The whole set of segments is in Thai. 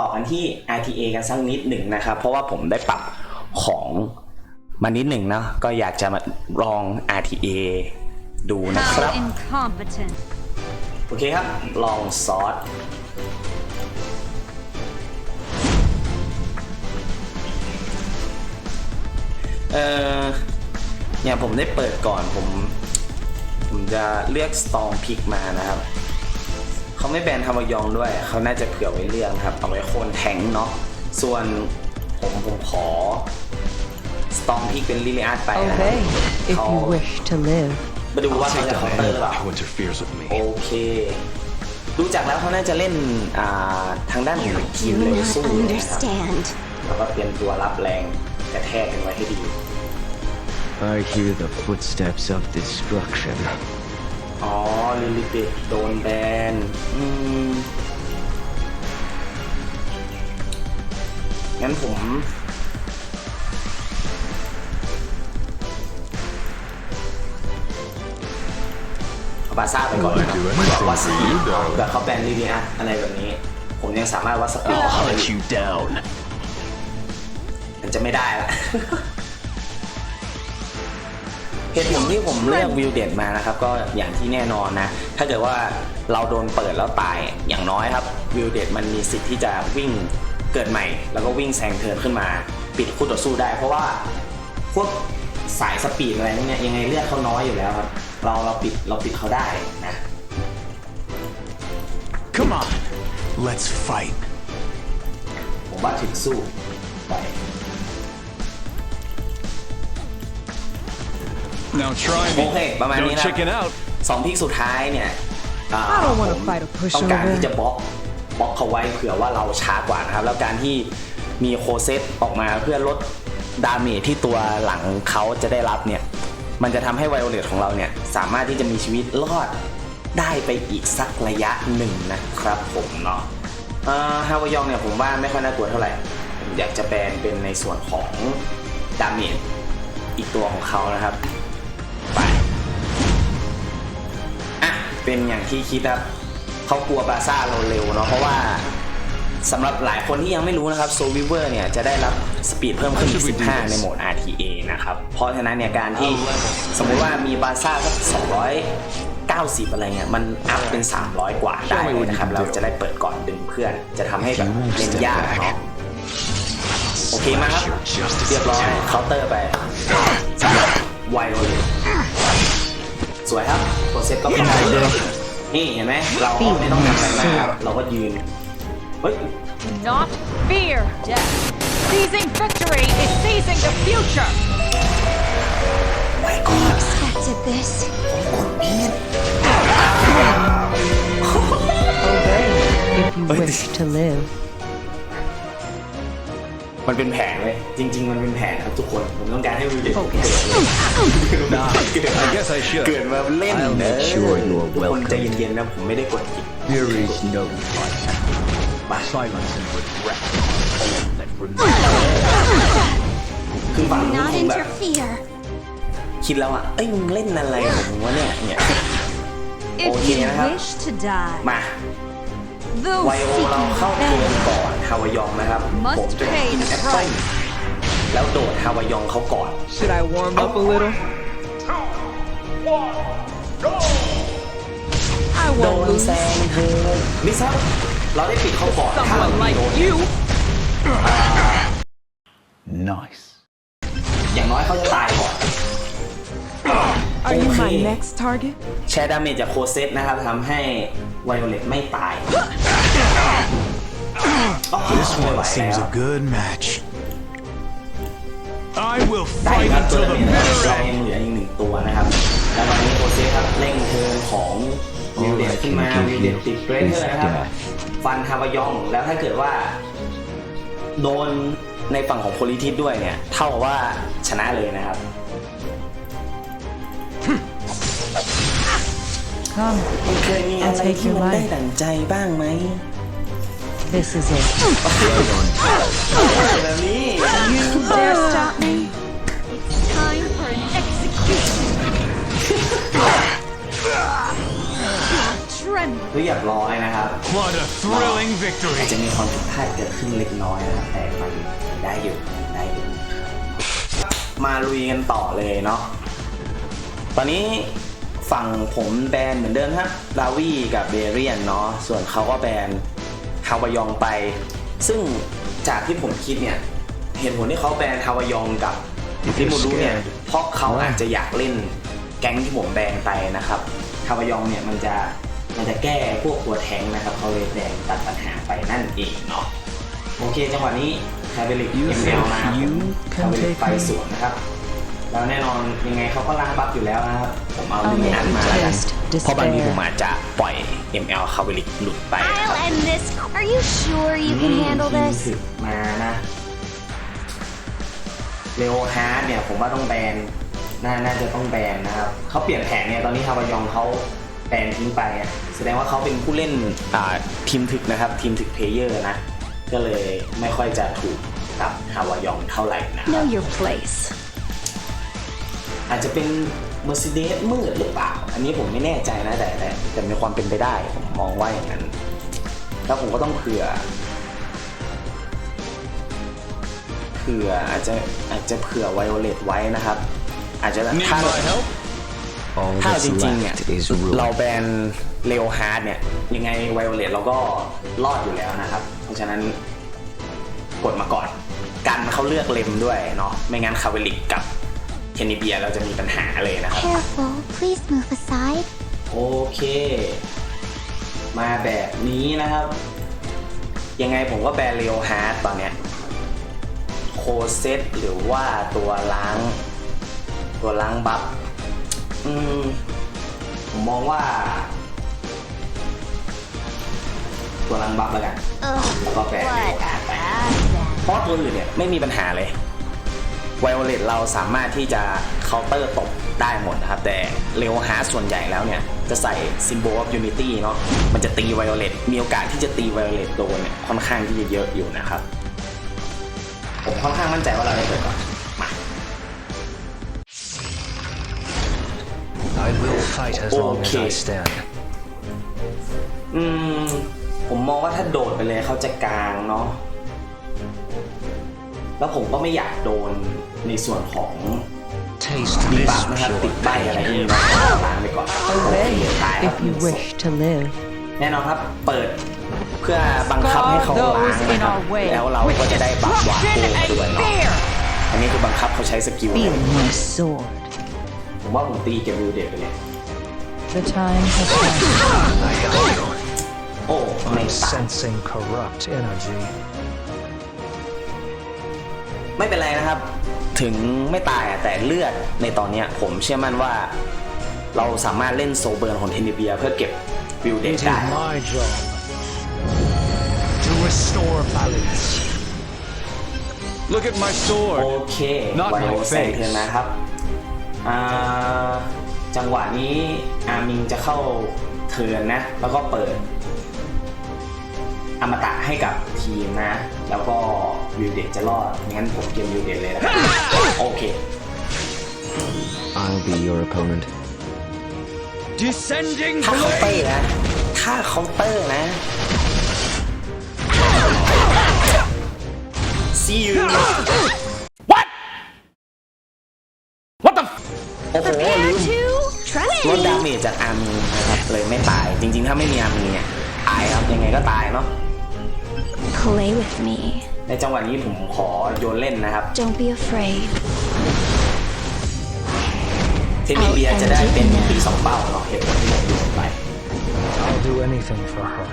ต่อกันที่ RTA กันสักนิดหนึ่งนะครับ เพราะว่าผมได้ปรับของมานิดหนึ่งเนาะก็อยากจะมาลอง RTA ดูนะครับ How incompetent. โอเคครับ ลองซอสเออเนี่ยผมได้เปิดก่อนผม ผมจะเลือกสตองพิกมานะครับ เขาไม่แบนทามายองด้วย เขาน่าจะเผื่อไว้เรื่องครับ เอาไว้โคนแทงเนาะ ส่วนผมผมขอสตองพิกเป็นลิลิอาร์ตไปนะครั Obey if เขา you wish to live. มาดูว่า I'll เขา take จะ the เคาน์เตอ man ร์หรือเปล่า who interferes with me. โอเค ดูจากแล้วเขาน่าจะเล่นอ่าทางด้านของทีม Do เร็ว not สู้นะครับ understand. แล้วก็เตรียมตัวรับแรงกระแทกกันไว้ให้ดี I hear the footsteps of destruction. อ๋อลิลิเบตโดนแบนอืมงั้นผม เอาบาซ่าไปก่อนนะครับ I'll do anything บอกว่าสปีด for you, darling. แบบเขาแบนลิลิอาอะไรแบบนี้ ผมยังสามารถวัดสปีด I'll hunt you down. มันจะไม่ได้ละ เหตุผลที่ผมเลือกวิวเด็ดมานะครับก็อย่างที่แน่นอนนะ ถ้าเกิดว่าเราโดนเปิดแล้วตายอย่างน้อยครับวิวเด็ดมันมีสิทธิ์ที่จะวิ่งเกิดใหม่ แล้วก็วิ่งแซงเทิร์นขึ้นมา ปิดคู่ต่อสู้ได้ เพราะว่าพวกสายสปีดอะไรพวกเนี้ยยังไงเลือดเขาน้อยอยู่แล้วครับเราเราปิดเราปิดเขาได้นะ Come on, let's fight. ผมว่าถึงสู้ไป Now try me. Okay, but my Don't Nina- chicken out. สองพิกสุดท้ายเนี่ยอ่า I don't wanna ผม fight a pushover ต้องการที่จะบล็อกบล็อกเขาไว้เผื่อว่าเราช้ากว่านะครับ แล้วการที่มีโคเซตออกมาเพื่อลดดาเมจที่ตัวหลังเขาจะได้รับเนี่ย มันจะทำให้ไวโอเลตของเราเนี่ย สามารถที่จะมีชีวิตรอดได้ไปอีกสักระยะหนึ่งนะครับผมเนาะอ่าฮาวายองเนี่ยผมว่าไม่ค่อยน่ากลัวเท่าไหร่ผมอยากจะแบนเป็นในส่วนของดาเมจอีกตัวของเขานะครับ เป็นอย่างที่คิดครับเขากลัวบาซ่าเราเร็วเนาะเพราะว่าสำหรับหลายคนที่ยังไม่รู้นะครับโซวิเวอร์เนี่ยจะได้รับสปีดเพิ่มขึ้นอีก15 ในโหมด RTA นะครับ เพราะฉะนั้นเนี่ยการที่สมมุติว่ามีบาซ่าสัก290 อะไรเงี้ยมันอัพเป็น 300 กว่าได้เลยนะครับ เราจะได้เปิดก่อนดึงเพื่อน จะทำให้แบบเล่นยากเนาะโอเคมาครับ เรียบร้อยเคาน์เตอร์ไปสำหรับไวโอเลต สวยครับโปรเซสก็เข้าไปเลยนี่เห็นไหมเราก็ไม่ต้องทำอะไรมากครับเราก็ยืนเฮ้ย Do not fear death. Seizing victory is seizing the future. ไม่ก่อน Expected this. Obey if you Wait, wish to live. มันเป็นแผนเลยจริง ๆ มันเป็นแผนครับทุกคน ผมต้องการให้วิวเด็กเกิด I guess I should. เกิดมาเล่น I'll เน make sure you are ทุกคน welcome. ใจเย็นๆนะผมไม่ได้กดผิด There is no fight. มา Silence and regret. That คือฝั่งนู้น Not คงแบบ interfere. คิดแล้วอะ เอ้ยมึงเล่นอะไรของมึงวะเนี่ยเนี่ย If Okay, you นะครับ wish to die, มา those ไวโอเราเข้าเทิร์น revenge ก่อนฮาวายองนะครับ ผมจะกินแอปเปิ้ลแล้วโดดฮาวายองเขาก่อน Should I warm up a little? I โด won't น lose. แซงเธอมิซับเราได้ปิดเขาก่อน ถ้าเรา Someone ไม่ like โดน you. Nice. อย่างน้อยเขาจะตายก่อน Are you my Okay. next target? แชร์ดาเมจจากโคเซตนะครับทำให้ไวโอเลตไม่ตายอ๋อ This ไม่ไหว one seems แล้ว a good match. I will ได้ fight ครับตัว until ดา the เมจนะครับ bitter เรายัง end. เหลืออีกหนึ่งตัวนะครับ แล้วตอนนี้โคเซตครับเร่งเทิร์นของวิวเดตขึ้นมาวิวเดตติดเกรเทอร์นะครับ ฟันฮาวายองแล้วถ้าเกิดว่า โดนในฝั่งของโพลิทิสด้วยเนี่ย เท่ากับว่าชนะเลยนะครับ Come, มันเคยมีอะไร I'll take ที่ your มันได้ life. ดั่งใจบ้างไหม this is it. แบบนี้ You dare stop me? It's time for an execution. friend. เรียบร้อยนะครับ What a thrilling อาจ victory! จะมีความผิดพลาดเกิดขึ้นเล็กน้อยนะครับแต่มันได้อยู่ได้อยู่ มาลุยกันต่อเลยเนาะตอนนี้ ฝั่งผมแบนเหมือนเดิมครับดาวี่กับเบเรียนเนาะส่วนเขาก็แบนฮาวายองไป ซึ่งจากที่ผมคิดเนี่ยเหตุผลที่เขาแบนฮาวายองกับริมูรุเนี่ยเพราะเขาอาจจะอยากเล่นแก๊งที่ผมแบนไปนะครับฮาวายองเนี่ยมันจะมันจะแก้พวกตัวแทงค์นะครับเขาเลยแบนตัดปัญหาไปนั่นเองเนาะโอเคจังหวะนี้คาเบลิก You เอ็มเอ think ลมาครับ you คา can เบลิก take ไป me? สวนนะครับ แล้วแน่นอนยังไงเขาก็ล้างบัฟอยู่แล้วนะครับ ผมเอา I'll ลิง make อัน you มาแล้วกัน taste เพราะบางที despair. ผมอาจจะปล่อย ML คาเบลิกหลุดไปนะค I'll รับ end this. Are you sure you can handle ทีม this? ถึกมานะเรโอฮาร์ดเนี่ยผมว่าต้องแบนน่าน่าจะต้องแบนนะครับเขาเปลี่ยนแผนเนี่ยตอนนี้ฮาวายองเขาแบนทิ้งไปอะแสดงว่าเขาเป็นผู้เล่นอ่าทีมถึกนะครับทีมถึกเพลเยอร์นะ ก็เลยไม่ค่อยจะถูกกับฮาวายองเท่าไหร่นะครับ Know your place. อาจจะเป็น Mercedes มืดหรือเปล่า อันนี้ผมไม่แน่ใจนะแต่แต่แต่มีความเป็นไปได้ผมมองว่าอย่างนั้น แล้วผมก็ต้องเผื่อเผื่ออาจจะอาจจะเผื่อไวโอเลตไว้นะครับ อาจจะ Need ถ้า my help? All ถ้า that's จริงๆเนี่ย left is เรา ruin. แบนเลโอฮาร์ดเนี่ยยังไงไวโอเลตเราก็รอดอยู่แล้วนะครับ เพราะฉะนั้นกดมาก่อนกันเขาเลือกเลมด้วยเนาะไม่งั้นคาเวลิกกับ เทนนิเบียเราจะมีปัญหาเลยนะครับ Careful. Please move aside. โอเค มาแบบนี้นะครับ ยังไงผมก็แบนเรียวฮาร์ดตอนเนี้ยโคเซตหรือว่าตัวล้าง ตัวล้างบัฟอืมผมมองว่า ตัวล้างบัฟแล้วกัน Ugh. แล้วก็แบนเรียว What ฮาร์ดไป a bad เพราะตัวอื่นเนี่ยไม่มีปัญหาเลย ไวโอเลตเราสามารถที่จะเคาน์เตอร์ตบได้หมดนะครับ แต่เร็วฮาร์ดส่วนใหญ่แล้วเนี่ย จะใส่ Symbol of Unity เนาะมันจะตีไวโอเลตมีโอกาสที่จะตีไวโอเลตโดนเนี่ยค่อนข้างที่จะเยอะอยู่นะครับ ผมค่อนข้างมั่นใจว่าเราได้เปิดก่อนมา I will fight as long as Okay. I stand. อืม ผมมองว่าถ้าโดดไปเลยเขาจะกลางเนาะ แล้วผมก็ไม่อยากโดนในส่วนของ Taste มี this บัฟนะครับติด pure ใบอะไรที่ pain. นี่นะล้างไปก่อนโอเค Obey ตายครับ if you wish to live. แน่นอนครับเปิดเพื่อบังคับให้เขาล้าง Those นะ in ครับ our way แล้วเราก็จะได้บัฟวาโก้ Destruction มาด้วย and เนาะ fear. อันนี้คือบังคับเขาใช้สกิล Feel my sword. ผมว่าผมตีเก็บวิวเด็ดไปเลย The time has come. I got you. โอ้ไม่ I'm ตาย sensing corrupt energy. ไม่เป็นไรนะครับ ถึงไม่ตายอะแต่เลือดในตอนเนี้ยผมเชื่อมั่นว่า เราสามารถเล่นโซเบิร์นของเทนนิเบียเพื่อเก็บวิวเด็ It ด is ได้ my job to restore balance. Look at my โอ sword. เค Not ไว my โอเซน face เทิร์นนะครับอ่าจังหวะนี้อามิงจะเข้าเทิร์นนะ แล้วก็เปิด อมตะให้กับทีมนะ แล้วก็วิวเด็ดจะรอดงั้นผมเกมวิวเด็ดเลยนะครับโอเค I'll be your opponent. Descending ถ้าเคาน์เตอ blade. ร์นะ ถ้าเคาน์เตอร์นะ see you what what the โอ้โหลืม to ลดดา training. เมจจากอาร์มีนะครับเลยไม่ตาย จริงๆ ถ้าไม่มีอาร์มีเนี่ย ตายครับ ยังไงก็ตายเนาะ Play with me. ในจังหวะนี้ผมขอโยนเล่นนะครับ Don't be afraid. เทนนิเบียจะได้เป็นปีสองเป้าเนาะเหตุผลที่ผมโยนไป I'll do anything for her.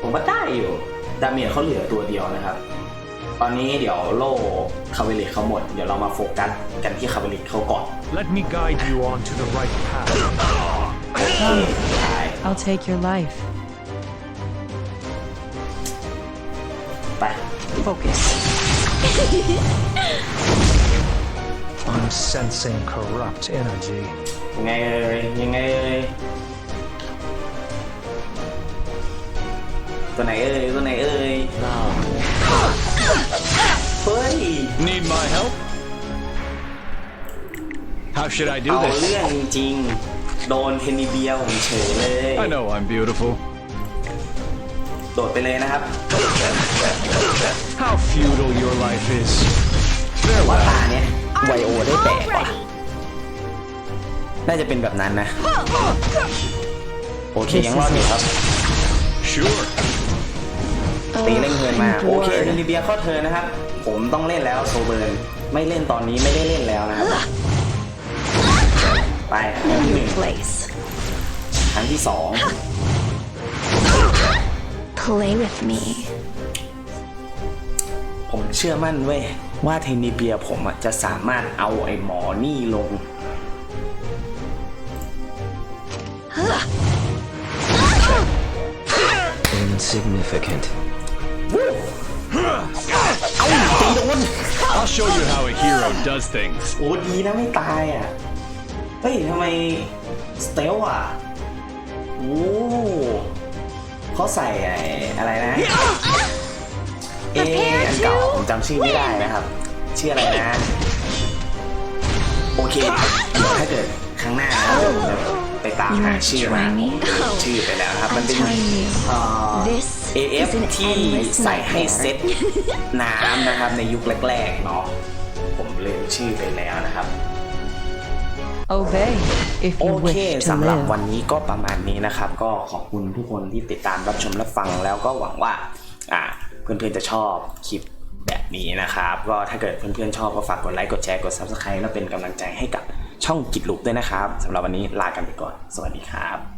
ผมว่าได้อยู่ ดาเมจเขาเหลือตัวเดียวนะครับ ตอนนี้เดี๋ยวโล่คาเวลิกเขาหมด เดี๋ยวเรามาโฟกัสกันที่คาเวลิกเขาก่อน Let me guide you on to the right path. โอเคตาย I'll take your life. ไป Focus. I'm sensing corrupt energy. ยังไงเอ่ยยังไงเอ่ยตัวไหนเอ่ยตัวไหนเอ่ย Now, เฮ้ย Need my help? How should I do เอา this? เรื่องจริง โดนเทนนิเบียผมเฉยเลย I know I'm beautiful. โดดไปเลยนะครับ How futile your life is. ว่า Farewell. ตาเนี้ยไวโอได้แตกว่ะน่าจะเป็นแบบนั้นนะ โอเคยังรอดอยู่ครับ Sure. ตีเล่นเทิร์นมา I'm โอเค bored เทนนิเบียเข้าเทิร์นนะครับ ผมต้องเล่นแล้วโซเบิร์นไม่เล่นตอนนี้ไม่ได้เล่นแล้วนะครับ ไปครั้งที่หนึ่ง Place. ครั้งที่สอง Play with me. ผมเชื่อมั่นเว้ย ว่าเทนนิเบียผมอะจะสามารถเอาไอ้หมอนี่ลง Insignificant. I'll show you how a hero does things. โอ้ดีนะไม่ตายอะ เฮ้ยทำไมสเตลอะ โอ้ เขาใส่ไอ้อะไรนะ เอะอันเก่าผมจำชื่อไม่ได้นะครับ ชื่ออะไรนะ โอเคเดี๋ยวถ้าเกิดครั้งหน้านะผมจะไปตามหาชื่อมาผมชื่อไปแล้วนะครับ มันเป็น I'm telling you, เอ่อ this AF is an ที่ endless ใส่ให้ nightmare. เซ็ตน้ำนะครับในยุคแรกๆเนาะผมลืมชื่อไปแล้วนะครับ Obey if โอ you เค wish to สำหรับ live. วันนี้ก็ประมาณนี้นะครับ ก็ขอบคุณทุกคนที่ติดตามรับชมรับฟังแล้วก็หวังว่าอ่าเพื่อนๆจะชอบคลิปแบบนี้นะครับ ก็ถ้าเกิดเพื่อนๆชอบก็ฝากกดไลค์กดแชร์กด Subscribe แล้วเป็นกำลังใจให้กับช่องกิจลุกด้วยนะครับสำหรับวันนี้ลากันไปก่อน สวัสดีครับ